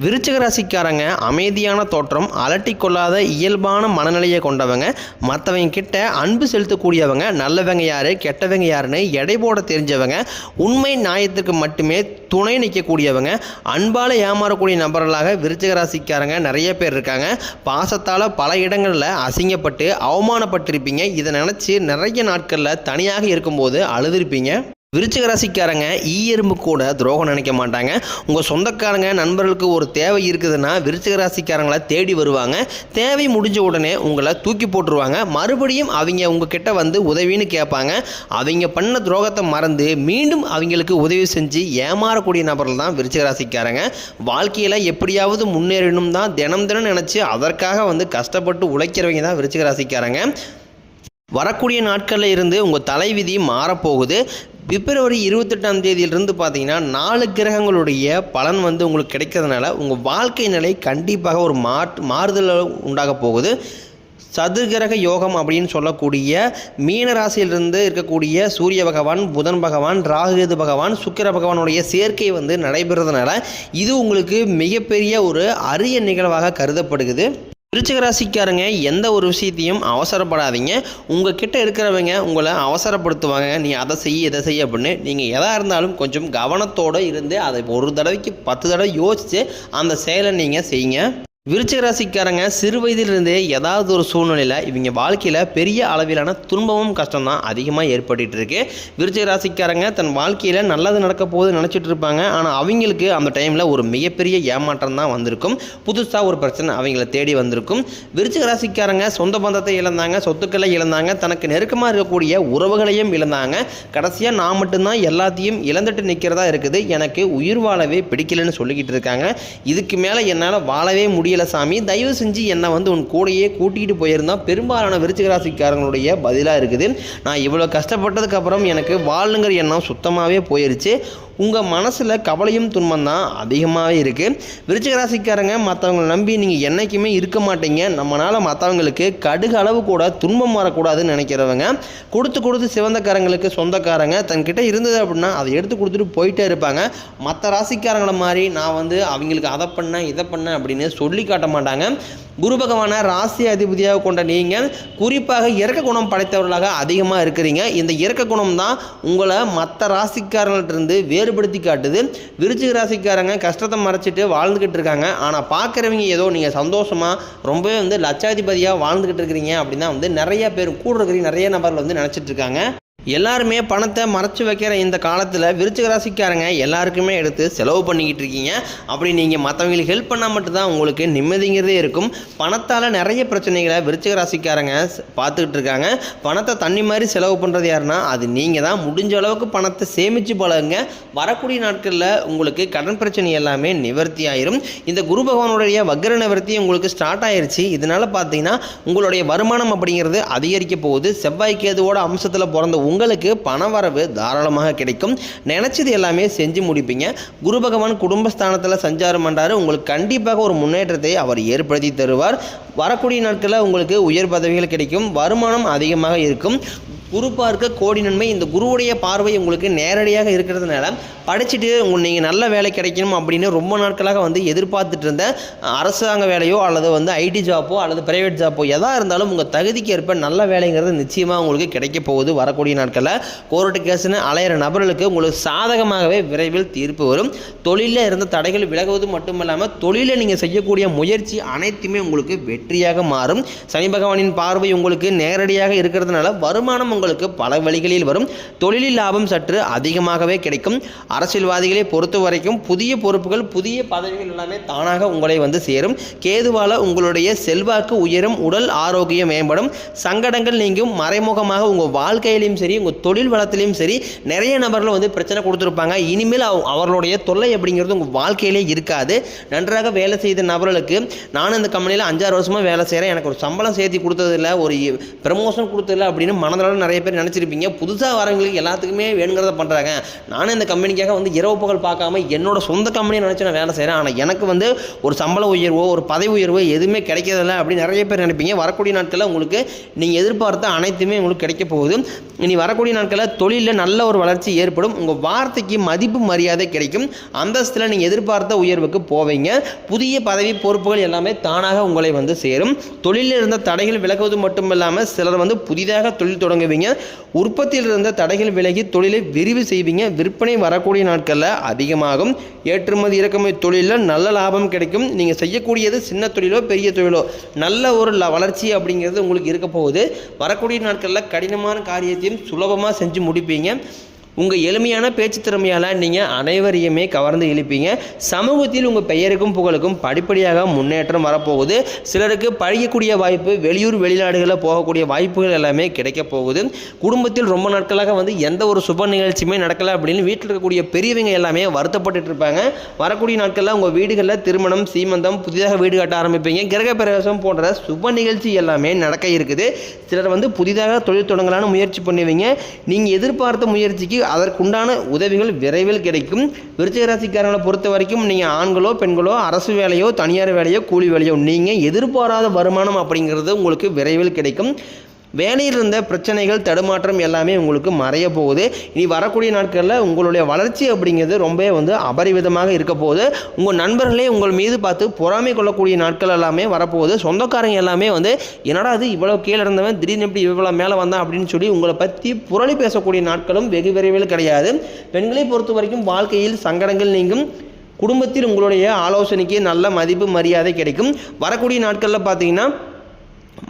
விருச்சிக ராசிக்காரங்க அமைதியான தோற்றம் அலட்டி கொள்ளாத இயல்பான மனநிலையை கொண்டவங்க மற்றவங்க கிட்ட அன்பு செலுத்தக்கூடியவங்க நல்லவங்க யார் கெட்டவங்க யாருன்னு எடை போட தெரிஞ்சவங்க உண்மை நியாயத்துக்கு மட்டுமே துணை நிற்கக்கூடியவங்க அன்பால் ஏமாறக்கூடிய நபர்களாக விருச்சிக ராசிக்காரங்க நிறைய பேர் இருக்காங்க. பாசத்தால் பல இடங்களில் அசிங்கப்பட்டு அவமானப்பட்டிருப்பீங்க. இதை நினச்சி நிறைய நாட்களில் தனியாக இருக்கும்போது அழுதுருப்பீங்க. விருச்சிக ராசிக்காரங்க ஈ எறும்பு கூட துரோகம் நினைக்க மாட்டாங்க. உங்கள் சொந்தக்காரங்க நண்பர்களுக்கு ஒரு தேவை இருக்குதுன்னா விருச்சிக ராசிக்காரங்களை தேடி வருவாங்க. தேவை முடிஞ்ச உடனே உங்களை தூக்கி போட்டுருவாங்க. மறுபடியும் அவங்க உங்ககிட்ட வந்து உதவின்னு கேட்பாங்க. அவங்க பண்ண துரோகத்தை மறந்து மீண்டும் அவங்களுக்கு உதவி செஞ்சு ஏமாறக்கூடிய நபர்கள் தான் விருச்சிக ராசிக்காரங்க. வாழ்க்கையில் எப்படியாவது முன்னேறணும் தான் தினம் தினம் நினச்சி அதற்காக வந்து கஷ்டப்பட்டு உழைக்கிறவங்க தான் விருச்சிக ராசிக்காரங்க. வரக்கூடிய நாட்களில் இருந்து உங்கள் தலைவிதி மாறப்போகுது. பிப்ரவரி இருபத்தெட்டாம் தேதியிலிருந்து பார்த்தீங்கன்னா நாலு கிரகங்களுடைய பலன் வந்து உங்களுக்கு கிடைக்கிறதுனால உங்கள் வாழ்க்கை நிலை கண்டிப்பாக ஒரு மாற்று மாறுதல் உண்டாக போகுது. சதுர்கிரக யோகம் அப்படின்னு சொல்லக்கூடிய மீனராசியிலிருந்து இருக்கக்கூடிய சூரிய பகவான் புதன் பகவான் ராகுகேது பகவான் சுக்கிர பகவானுடைய சேர்க்கை வந்து நடைபெறதுனால இது உங்களுக்கு மிகப்பெரிய ஒரு அரிய நிகழ்வாக கருதப்படுகிறது. விருச்சிக ராசிக்காரங்க எந்த ஒரு விஷயத்தையும் அவசரப்படாதீங்க. உங்கள் கிட்ட இருக்கிறவங்க உங்களை அவசரப்படுத்துவாங்க. நீ அதை செய் இதை செய்ய அப்படின்னு. நீங்கள் எதாக இருந்தாலும் கொஞ்சம் கவனத்தோடு இருந்து அதை ஒரு தடவைக்கு பத்து தடவை யோசித்து அந்த செயலை நீங்கள் செய்யுங்க. விருச்சிக ராசிக்காரங்க சிறு வயதிலிருந்தே ஏதாவது ஒரு சூழ்நிலையில் இவங்க வாழ்க்கையில் பெரிய அளவிலான துன்பமும் கஷ்டம் தான் அதிகமாக ஏற்பட்டு இருக்கு. விருச்சிக ராசிக்காரங்க தன் வாழ்க்கையில் நல்லது நடக்க போகுது நினச்சிட்டு இருப்பாங்க. ஆனால் அவங்களுக்கு அந்த டைமில் ஒரு மிகப்பெரிய ஏமாற்றம் தான் வந்திருக்கும். புதுசாக ஒரு பிரச்சனை அவங்கள தேடி வந்திருக்கும். விருச்சிக ராசிக்காரங்க சொந்த பந்தத்தை இழந்தாங்க சொத்துக்களை இழந்தாங்க தனக்கு நெருக்கமாக இருக்கக்கூடிய உறவுகளையும் இழந்தாங்க. கடைசியாக நான் மட்டும்தான் எல்லாத்தையும் இழந்துட்டு நிற்கிறதா இருக்குது. எனக்கு உயிர் வாழவே பிடிக்கலன்னு சொல்லிக்கிட்டு இருக்காங்க. இதுக்கு மேலே என்னால் வாழவே முடியல சாமி. தயவு செஞ்சு என்னை வந்து உன் கூடையே கூட்டிகிட்டு போயிருந்தா பெரும்பாலான விருச்சிக ராசிக்காரங்களுடைய பதிலாக இருக்குது. நான் இவ்வளோ கஷ்டப்பட்டதுக்கு அப்புறம் எனக்கு வாழுங்கிற எண்ணம் சுத்தமாகவே போயிருச்சு. உங்கள் மனசில் கவலையும் துன்பம் தான் அதிகமாகவே இருக்குது விருச்சிக ராசிக்காரங்க மற்றவங்களை நம்பி நீங்கள் என்றைக்குமே இருக்க மாட்டீங்க. நம்மளால் மற்றவங்களுக்கு கடுகு அளவு கூட துன்பம் வரக்கூடாதுன்னு நினைக்கிறவங்க கொடுத்து கொடுத்து சிவந்தக்காரங்களுக்கு சொந்தக்காரங்க தன்கிட்ட இருந்தது அப்படின்னா அதை எடுத்து கொடுத்துட்டு போயிட்டே இருப்பாங்க. மற்ற ராசிக்காரங்களை மாதிரி நான் வந்து அவங்களுக்கு அதை பண்ணேன் இதை பண்ணேன் அப்படின்னு சொல்லி காட்ட மாட்டாங்க குரு பகவானை ராசி அதிபதியாக கொண்ட நீங்கள் குறிப்பாக இறக்க குணம் படைத்தவர்களாக அதிகமாக இருக்கிறீங்க. இந்த இறக்க குணம் தான் உங்களை மற்ற ராசிக்காரங்கள்ட்ட வேறுபடுத்தி காட்டுது. விருச்சிக ராசிக்காரங்க கஷ்டத்தை மறைச்சிட்டு வாழ்ந்துக்கிட்டு இருக்காங்க. ஆனால் பார்க்குறவங்க ஏதோ நீங்கள் சந்தோஷமாக ரொம்பவே வந்து லட்சாதிபதியாக வாழ்ந்துக்கிட்டு இருக்கிறீங்க அப்படின்னா வந்து நிறைய பேர் கூட இருக்கிறீங்க நிறைய நபர்கள் வந்து நினச்சிட்டு இருக்காங்க. எல்லாருமே பணத்தை மறைச்சு வைக்கிற இந்த காலத்தில் விருச்சிக ராசிக்காரங்க எல்லாருக்குமே எடுத்து செலவு பண்ணிக்கிட்டு இருக்கீங்க. அப்படி நீங்கள் மற்றவங்களுக்கு ஹெல்ப் பண்ணால் மட்டும்தான் உங்களுக்கு நிம்மதிங்கிறதே இருக்கும். பணத்தால் நிறைய பிரச்சனைகளை விருச்சிக ராசிக்காரங்க பார்த்துக்கிட்டு இருக்காங்க. பணத்தை தண்ணி மாதிரி செலவு பண்ணுறது யாருன்னா அது நீங்கள் தான். முடிஞ்ச அளவுக்கு பணத்தை சேமித்து பழகுங்க. வரக்கூடிய நாட்களில் உங்களுக்கு கடன் பிரச்சனை எல்லாமே நிவர்த்தி ஆயிரும். இந்த குரு பகவானுடைய வக்ர நிவர்த்தி உங்களுக்கு ஸ்டார்ட் ஆயிடுச்சு இதனால் பார்த்தீங்கன்னா உங்களுடைய வருமானம் அப்படிங்கிறது அதிகரிக்க போகுது. செவ்வாய் கேதுவோட அம்சத்தில் பிறந்த உங்களுக்கு பணவரவு தாராளமாக கிடைக்கும். நினச்சது எல்லாமே செஞ்சு முடிப்பீங்க. குரு பகவான் குடும்பஸ்தானத்தில் சஞ்சாரம் பண்ணுறாரு உங்களுக்கு கண்டிப்பாக ஒரு முன்னேற்றத்தை அவர் ஏற்படுத்தி தருவார். வரக்கூடிய நாட்களில் உங்களுக்கு உயர் பதவிகள் கிடைக்கும். வருமானம் அதிகமாக இருக்கும். குரு பார்க்க கோடி நன்மை. இந்த குருவுடைய பார்வை உங்களுக்கு நேரடியாக இருக்கிறதுனால படிச்சுட்டு உங்கள் நீங்கள் நல்ல வேலை கிடைக்கணும் அப்படின்னு ரொம்ப நாட்களாக வந்து எதிர்பார்த்துட்டு இருந்த அரசாங்க வேலையோ அல்லது வந்து ஐடி ஜாப்போ அல்லது பிரைவேட் ஜாப்போ எதாக இருந்தாலும் உங்கள் தகுதிக்கு ஏற்ப நல்ல வேலைங்கிறது நிச்சயமாக உங்களுக்கு கிடைக்க போகுது. வரக்கூடிய நாட்களில் கோர்ட்டு கேஸ்னு அலையிற நபர்களுக்கு உங்களுக்கு சாதகமாகவே விரைவில் தீர்ப்பு வரும். தொழிலில் இருந்த தடைகள் விலகுவது மட்டுமல்லாமல் தொழிலில் நீங்கள் செய்யக்கூடிய முயற்சி அனைத்துமே உங்களுக்கு வெற்றியாக மாறும். சனி பகவானின் பார்வை உங்களுக்கு நேரடியாக இருக்கிறதுனால வருமானம் உங்களுக்கு பல வழிகளில் வரும். தொழிலில் லாபம் சற்று அதிகமாகவே கிடைக்கும். அரசியல்வாதிகளை பொறுத்த வரைக்கும் புதிய பொறுப்புகள் புதிய பதவிகள் எல்லாமே தானாக உங்களை வந்து சேரும். கேதுவால உங்களுடைய செல்வாக்கு உயரும் உடல் ஆரோக்கியம் மேம்படும். சங்கடங்கள் நீங்கும். மறைமுகமாக உங்கள் வாழ்க்கையிலையும் சரி உங்கள் தொழில் வளத்திலையும் சரி நிறைய நபர்கள் வந்து பிரச்சனை கொடுத்துருப்பாங்க. இனிமேல் அவ- அவர்களுடைய தொல்லை அப்படிங்கிறது உங்கள் வாழ்க்கையிலே இருக்காது. நன்றாக வேலை செய்த நபர்களுக்கு நானும் இந்த கம்பெனியில் அஞ்சாறு வருஷமாக வேலை செய்கிறேன் எனக்கு ஒரு சம்பளம் சேர்த்து கொடுத்ததில்ல ஒரு ப்ரமோஷன் கொடுத்ததில்ல அப்படின்னு மனதளவில் நிறைய நிறைய பேர் நினச்சிருப்பீங்க. புதுசாக வரவங்களுக்கு எல்லாத்துக்குமே வேணுங்கிறத பண்ணுறாங்க நானும் இந்த கம்பெனிக்காக வந்து இரவு பகல் பார்க்காம என்னோட சொந்த கம்பெனியை நினச்சி நான் வேலை செய்கிறேன் ஆனால் எனக்கு வந்து ஒரு சம்பள உயர்வோ ஒரு பதவி உயர்வோ எதுவுமே கிடைக்கிறதில்ல அப்படின்னு நிறைய பேர் நினைப்பீங்க. வரக்கூடிய நாட்களில் உங்களுக்கு நீங்கள் எதிர்பார்த்த அனைத்துமே உங்களுக்கு கிடைக்க போகுது. இனி வரக்கூடிய நாட்களில் தொழிலில் நல்ல ஒரு வளர்ச்சி ஏற்படும். உங்கள் வார்த்தைக்கு மதிப்பு மரியாதை கிடைக்கும். அந்தஸ்தில் நீங்கள் எதிர்பார்த்த உயர்வுக்கு போவீங்க. புதிய பதவி பொறுப்புகள் எல்லாமே தானாக உங்களை வந்து சேரும். தொழிலில் இருந்த தடைகள் விலகுவது மட்டும் இல்லாமல் சிலர் வந்து புதிதாக தொழில் தொடங்குவீங்க உற்பத்தியில் இருந்த தடைகள் விலகி தொழிலை விரிவு செய்வீங்க. விற்பனை வரக்கூடிய நாட்களில் அதிகமாகும். ஏற்றுமதி இறக்குமதி தொழிலில் நல்ல லாபம் கிடைக்கும். நீங்கள் செய்யக்கூடியது சின்ன தொழிலோ பெரிய தொழிலோ நல்ல ஒரு வளர்ச்சி அப்படிங்கிறது உங்களுக்கு இருக்க போகுது. வரக்கூடிய நாட்களில் கடினமான காரியத்தையும் சுலபமாக செஞ்சு முடிப்பீங்க. உங்கள் எளிமையான பேச்சு திறமையால் நீங்கள் அனைவரையுமே கவர்ந்து இழுப்பீங்க. சமூகத்தில் உங்கள் பெயருக்கும் புகழுக்கும் படிப்படியாக முன்னேற்றம் வரப்போகுது. சிலருக்கு பழகக்கூடிய வாய்ப்பு வெளியூர் வெளிநாடுகளில் போகக்கூடிய வாய்ப்புகள் எல்லாமே கிடைக்க போகுது. குடும்பத்தில் ரொம்ப நாட்களாக வந்து எந்த ஒரு சுப நிகழ்ச்சியுமே நடக்கலை அப்படின்னு வீட்டில் இருக்கக்கூடிய பெரியவங்க எல்லாமே வருத்தப்பட்டுட்டு இருப்பாங்க. வரக்கூடிய நாட்களில் உங்கள் வீடுகளில் திருமணம் சீமந்தம் புதிதாக வீடு கட்ட ஆரம்பிப்பீங்க. கிரக பிரவேசம் போன்ற சுப நிகழ்ச்சி எல்லாமே நடக்க இருக்குது. சிலர் வந்து புதிதாக தொழில் தொடங்கலான முயற்சி பண்ணுவீங்க. நீங்கள் எதிர்பார்த்த முயற்சிக்கு அதற்குண்டான உதவிகள் விரைவில் கிடைக்கும். விருச்சிக ராசிக்காரங்களை பொறுத்த வரைக்கும் நீங்கள் ஆண்களோ பெண்களோ அரசு வேலையோ தனியார் வேலையோ கூலி வேலையோ நீங்கள் எதிர்பாராத வருமானம் அப்படிங்கிறது உங்களுக்கு விரைவில் கிடைக்கும். வேலையில் இருந்த பிரச்சனைகள் தடுமாற்றம் எல்லாமே உங்களுக்கு மறைய போகுது. இனி வரக்கூடிய நாட்களில் உங்களுடைய வளர்ச்சி அப்படிங்கிறது ரொம்பவே வந்து அபரிவிதமாக இருக்க போகுது. உங்கள் நண்பர்களே உங்கள் மீது பார்த்து பொறாமை கொள்ளக்கூடிய நாட்கள் எல்லாமே வரப்போகுது. சொந்தக்காரங்க எல்லாமே வந்து என்னடா அது இவ்வளோ கீழே இருந்தவன் திடீர்னு எப்படி இவ்வளோ மேலே வந்தான்? அப்படின்னு சொல்லி உங்களை பற்றி புரளி பேசக்கூடிய நாட்களும் வெகு விரைவில் கிடையாது. பெண்களை பொறுத்த வரைக்கும் வாழ்க்கையில் சங்கடங்கள் நீங்கும். குடும்பத்தில் உங்களுடைய ஆலோசனைக்கு நல்ல மதிப்பு மரியாதை கிடைக்கும். வரக்கூடிய நாட்களில் பார்த்தீங்கன்னா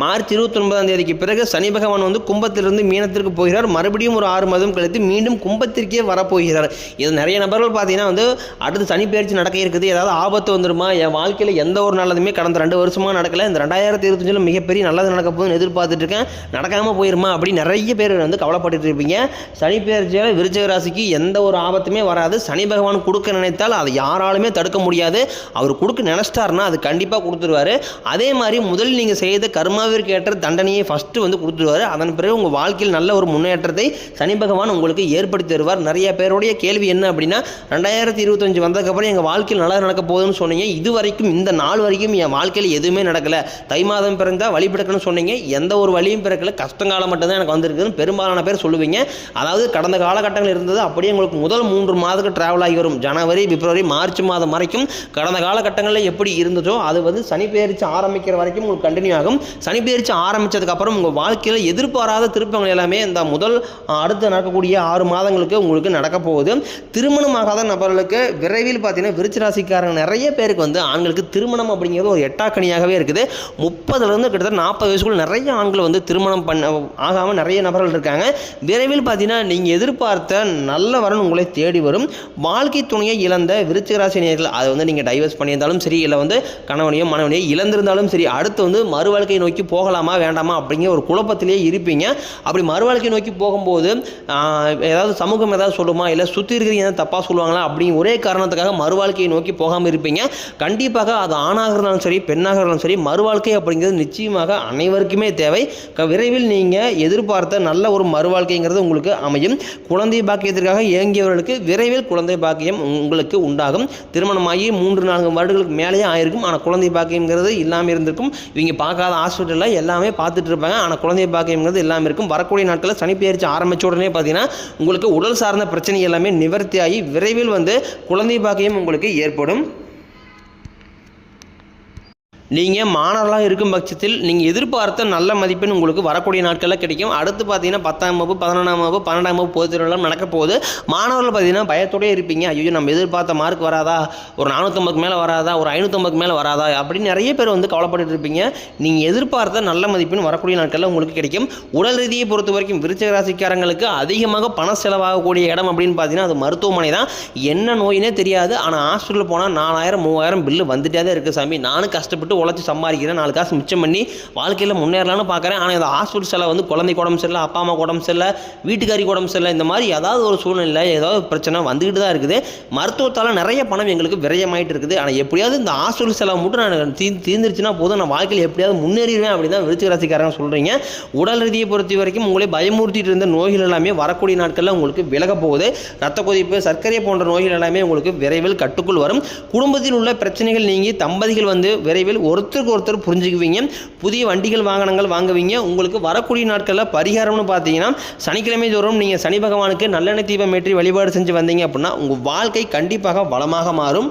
மார்ச் இருபத்தொன்பதாம் தேதிக்கு பிறகு சனி பகவான் வந்து கும்பத்திலிருந்து மீனத்திற்கு போகிறார். மறுபடியும் ஒரு ஆறு மாதம் கழித்து மீண்டும் கும்பத்திற்கே வரப்போகிறார். இது நிறைய நபர்கள் பார்த்தீங்கன்னா வந்து அடுத்து சனி பயிற்சி நடக்க இருக்குது. ஏதாவது ஆபத்து வந்துருமா? என் வாழ்க்கையில் எந்த ஒரு நல்லதுமே கடந்த ரெண்டு வருஷமாக நடக்கல. இந்த ரெண்டாயிரத்தி இருபத்தஞ்சில் மிகப்பெரிய நல்லது நடக்க போகுதுன்னு எதிர்பார்த்துட்டு இருக்கேன் நடக்காமல் போயிருமா? அப்படி நிறைய பேர் வந்து கவலைப்பட்டு இருப்பீங்க. சனி பயிற்சியால் விருச்சக ராசிக்கு எந்த ஒரு ஆபத்துமே வராது. சனி பகவான் கொடுக்க நினைத்தால் அதை யாராலுமே தடுக்க முடியாது. அவர் கொடுக்க நினச்சிட்டாருன்னா அது கண்டிப்பாக கொடுத்துருவாரு. அதே மாதிரி முதலில் நீங்கள் செய்த கர்மாவிற்கு ஏற்ற தண்டனையை ஃபஸ்ட்டு வந்து கொடுத்துருவார். அதன் பிறகு உங்கள் வாழ்க்கையில் நல்ல ஒரு முன்னேற்றத்தை சனி பகவான் உங்களுக்கு ஏற்படுத்தி தருவார். நிறைய பேருடைய கேள்வி என்ன அப்படின்னா ரெண்டாயிரத்தி இருபத்தஞ்சு வந்ததுக்கப்புறம் எங்கள் வாழ்க்கையில் நல்லா நடக்க போகுதுன்னு சொன்னீங்க. இது வரைக்கும் இந்த நாள் வரைக்கும் என் வாழ்க்கையில் எதுவுமே நடக்கலை. தை மாதம் பிறந்தால் வழி பிறக்கணும்னு சொன்னீங்க. எந்த ஒரு வழியும் பிறக்கல. கஷ்டங்காலம் மட்டும்தான் எனக்கு வந்திருக்குன்னு பெரும்பாலான பேர் சொல்லுவீங்க. அதாவது கடந்த காலகட்டங்கள் இருந்தது. அப்படியே உங்களுக்கு முதல் மூன்று மாதத்துக்கு ட்ராவல் ஆகி வரும். ஜனவரி பிப்ரவரி மார்ச் மாதம் வரைக்கும் கடந்த காலகட்டங்களில் எப்படி இருந்ததோ அது வந்து சனி பெயர்ச்சி ஆரம்பிக்கிற வரைக்கும் உங்களுக்கு கண்டினியூ ஆகும். சனிப்பெயர்ச்சி ஆரம்பித்ததுக்கப்புறம் உங்கள் வாழ்க்கையில் எதிர்பாராத திருப்பங்கள் எல்லாமே இந்த முதல் அடுத்து நடக்கக்கூடிய ஆறு மாதங்களுக்கு உங்களுக்கு நடக்க போகுது. திருமணமாகாத நபர்களுக்கு விரைவில் பார்த்தீங்கன்னா விருச்சிராசிக்காரங்க நிறைய பேருக்கு வந்து ஆண்களுக்கு திருமணம் அப்படிங்கிறது ஒரு எட்டாக்கணியாகவே இருக்குது. முப்பதுலேருந்து கிட்டத்தட்ட நாற்பது வயசுக்குள்ள நிறைய ஆண்கள் வந்து திருமணம் பண்ண ஆகாமல் நிறைய நபர்கள் இருக்காங்க. விரைவில் பார்த்தீங்கன்னா நீங்கள் எதிர்பார்த்த நல்ல வரன் உங்களை தேடி வரும். வாழ்க்கை துணையை இழந்த விருச்சிகராசி அதை வந்து நீங்கள் டைவர்ஸ் பண்ணியிருந்தாலும் சரி இல்லை வந்து கணவனையோ மனைவனையோ இழந்திருந்தாலும் சரி அடுத்து வந்து மறு நோக்கி நோக்கி போகலாமா வேண்டாமா அப்படிங்கிற ஒரு குழப்பத்திலேயே இருப்பீங்க. அப்படி மறுவாழ்க்கை நோக்கி போகும்போது ஏதாவது சமூகம் ஏதாவது சொல்லுமா இல்லை சுற்றி இருக்கிறீங்க ஏதாவது தப்பாக சொல்லுவாங்களா அப்படிங்கிற ஒரே காரணத்துக்காக மறு வாழ்க்கையை நோக்கி போகாமல் இருப்பீங்க. கண்டிப்பாக அது ஆணாக இருந்தாலும் சரி பெண்ணாக இருந்தாலும் சரி மறு வாழ்க்கை அப்படிங்கிறது நிச்சயமாக அனைவருக்குமே தேவை. விரைவில் நீங்கள் எதிர்பார்த்த நல்ல ஒரு மறுவாழ்க்கைங்கிறது உங்களுக்கு அமையும். குழந்தை பாக்கியத்திற்காக இயங்கியவர்களுக்கு விரைவில் குழந்தை பாக்கியம் உங்களுக்கு உண்டாகும். திருமணமாகி மூன்று நான்கு வருடங்களுக்கு மேலேயே ஆயிருக்கும். ஆனால் குழந்தை பாக்கியங்கிறது இல்லாமல் இருந்திருக்கும். இவங்க பார்க்காத ஆசை ஹாஸ்பிட்டலில் எல்லாமே பார்த்துட்டு இருப்பாங்க. ஆனால் குழந்தை பாக்கியம்ங்கிறது எல்லாமே இருக்கும். வரக்கூடிய நாட்களில் சனிப்பெயர்ச்சி ஆரம்பிச்ச உடனே பார்த்தீங்கன்னா உங்களுக்கு உடல் சார்ந்த பிரச்சனை எல்லாமே நிவர்த்தியாகி விரைவில் வந்து குழந்தை பாக்கியம் உங்களுக்கு ஏற்படும். நீங்கள் மாணவர்களாக இருக்கும் பட்சத்தில் நீங்கள் எதிர்பார்த்த நல்ல மதிப்பெண் உங்களுக்கு வரக்கூடிய நாட்களில் கிடைக்கும். அடுத்து பார்த்தீங்கன்னா பத்தாம் வகுப்பு பதினொன்றாம் வகுப்பு பன்னெண்டாம் வகுப்பு பொதுத் தேர்வுலாம் நடக்க போகுது. மாணவர்கள் பார்த்தீங்கன்னா பயத்தோடய இருப்பீங்க. ஐயோ நம்ம எதிர்பார்த்த மார்க் வராதா? ஒரு நானூற்றம்பதுக்கு மேலே வராதா? ஒரு ஐநூற்றம்பதுக்கு மேலே வராதா? அப்படின்னு நிறைய பேர் வந்து கவலைப்பட்டு இருப்பீங்க. நீங்கள் எதிர்பார்த்த நல்ல மதிப்பெண் வரக்கூடிய நாட்களில் உங்களுக்கு கிடைக்கும். உடல் ரீதியை பொறுத்த வரைக்கும் விருச்சக ராசிக்காரங்களுக்கு அதிகமாக பண செலவாகக்கூடிய இடம் அப்படின்னு பார்த்தீங்கன்னா அது மருத்துவமனை தான். என்ன நோயினே தெரியாது. ஆனால் ஹாஸ்பிட்டல் போனால் நாலாயிரம் மூவாயிரம் பில்லு வந்துட்டே தான் இருக்குது சாமி. நானும் கஷ்டப்பட்டு உழைச்சி சம்பாதிக்கிறேன் நாலு காசு மிச்சம் பண்ணி வாழ்க்கையில் முன்னேறலாம்னு பார்க்குறேன் ஆனால் இந்த ஹாஸ்பிட்டல் செலவு வந்து குழந்தைக்கு உடம்பு சரியில்லை அப்பா அம்மா உடம்பு சரியில்லை வீட்டுக்காரிக்கு உடம்பு சரியில்லை இந்த மாதிரி ஏதாவது ஒரு சூழ்நிலை ஏதாவது பிரச்சனை வந்துக்கிட்டு தான் இருக்குது. மருத்துவத்தால் நிறைய பணம் எங்களுக்கு விரயமாயிட்டு இருக்குது. ஆனால் எப்படியாவது இந்த ஹாஸ்பிட்டல் செலவு மட்டும் நான் தீ தீர்ந்துருச்சுன்னா போதும். நான் வாழ்க்கையில் எப்படியாவது முன்னேறிடுவேன் அப்படின்னு தான் விருச்சிக ராசிக்காரங்க சொல்கிறீங்க உடல் ரீதியை பொறுத்த வரைக்கும் உங்களை பயமுறுத்திட்டு இருந்த நோய்கள் எல்லாமே வரக்கூடிய நாட்களில் உங்களுக்கு விலக போகுது. ரத்த கொதிப்பு சர்க்கரை போன்ற நோய்கள் எல்லாமே உங்களுக்கு விரைவில் கட்டுக்குள் வரும். குடும்பத்தில் உள்ள பிரச்சனைகள் நீங்கி தம்பதிகள் வந்து விரைவில் ஒருத்தருக்கு ஒருத்தர் புரிஞ்சுக்குவீங்க. புதிய வண்டிகள் வாகனங்கள் வாங்குவீங்க. உங்களுக்கு வரக்கூடிய நாட்களில் பரிகாரம்னு பார்த்தீங்கன்னா சனிக்கிழமை தோறும் நீங்கள் சனி பகவானுக்கு நல்லெண்ணெய் தீபம் ஏற்றி வழிபாடு செஞ்சு வந்தீங்க அப்படின்னா உங்கள் வாழ்க்கை கண்டிப்பாக வளமாக மாறும்.